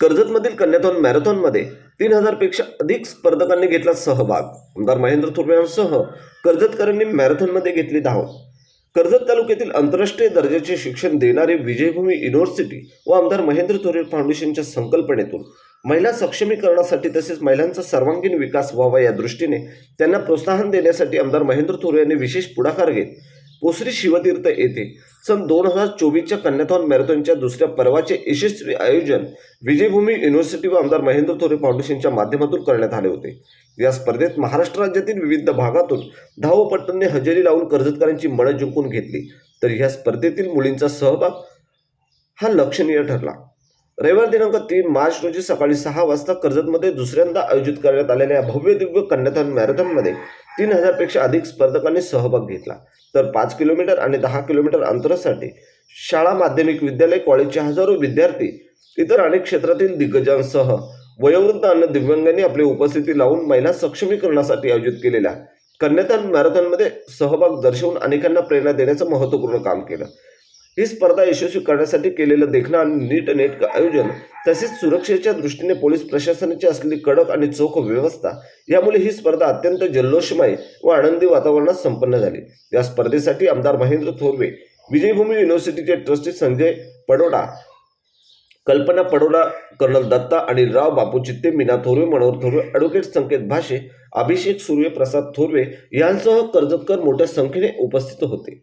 कर्जतमधील कन्याथॉन मॅरेथॉनमध्ये तीन हजारपेक्षा अधिक स्पर्धकांनी घेतला सहभाग. आमदार महेंद्र थोरवे यांसह कर्जतकरांनी मॅरेथॉनमध्ये घेतली धाव. कर्जत तालुक्यातील आंतरराष्ट्रीय दर्जाचे शिक्षण देणारी विजयभूमी युनिव्हर्सिटी व आमदार महेंद्र थोरवे फाउंडेशनच्या संकल्पनेतून महिला सक्षमीकरणासाठी तसेच महिलांचा सर्वांगीण विकास व्हावा या दृष्टीने त्यांना प्रोत्साहन देण्यासाठी आमदार महेंद्र थोरवे यांनी विशेष पुढाकार घेत पोसरी शिवतीर्थ येथे. सन दोन हजार चोवीसच्या कन्याथॉन मॅरेथॉनच्या दुसऱ्या पर्वाचे यशस्वी आयोजन विजयभूमी युनिव्हर्सिटी व आमदार महेंद्र थोरे फाउंडेशनच्या माध्यमातून करण्यात आले होते. या स्पर्धेत महाराष्ट्र राज्यातील विविध भागातून धावपट्टूंनी हजेरी लावून कर्जतकरांची मनं जिंकून घेतली. तर या स्पर्धेतील मुलींचा सहभाग हा लक्षणीय ठरला. रविवार दिनांक तीन मार्च रोजी सकाळी सहा वाजता कर्जतमध्ये दुसऱ्यांदा आयोजित करण्यात आलेल्या या भव्य दिव्य कन्याथॉन मॅरेथॉनमध्ये तीन हजारपेक्षा अधिक स्पर्धकांनी सहभाग घेतला. तर पाच किलोमीटर आणि दहा किलोमीटर अंतरासाठी शाळा माध्यमिक विद्यालय कॉलेजचे हजारो विद्यार्थी इतर अनेक क्षेत्रातील दिग्गजांसह वयोवृद्ध आणि दिव्यांगांनी आपली उपस्थिती लावून महिला सक्षमीकरणासाठी आयोजित केलेल्या कन्यादान मॅरेथॉनमध्ये सहभाग दर्शवून अनेकांना प्रेरणा देण्याचं महत्त्वपूर्ण काम केलं. ही स्पर्धा यशस्वी करण्यासाठी केलेलं देखणं आणि नीट नेटकं आयोजन तसेच सुरक्षेच्या दृष्टीने पोलीस प्रशासनाची असलेली कडक आणि चोख व्यवस्था यामुळे ही स्पर्धा अत्यंत जल्लोषमय व आनंदी वातावरणात संपन्न झाली. या स्पर्धेसाठी आमदार महेंद्र थोरवे विजयभूमी युनिव्हर्सिटीचे ट्रस्टी संजय पडोडा कल्पना पडोडा कर्नल दत्ता आणि राव बापू चित्ते मीना थोरवे मनोहर थोरवे ॲडव्होकेट संकेत भाषे अभिषेक सूर्यप्रसाद प्रसाद थोरवे यांसह कर्जतकर मोठ्या संख्येने उपस्थित होते.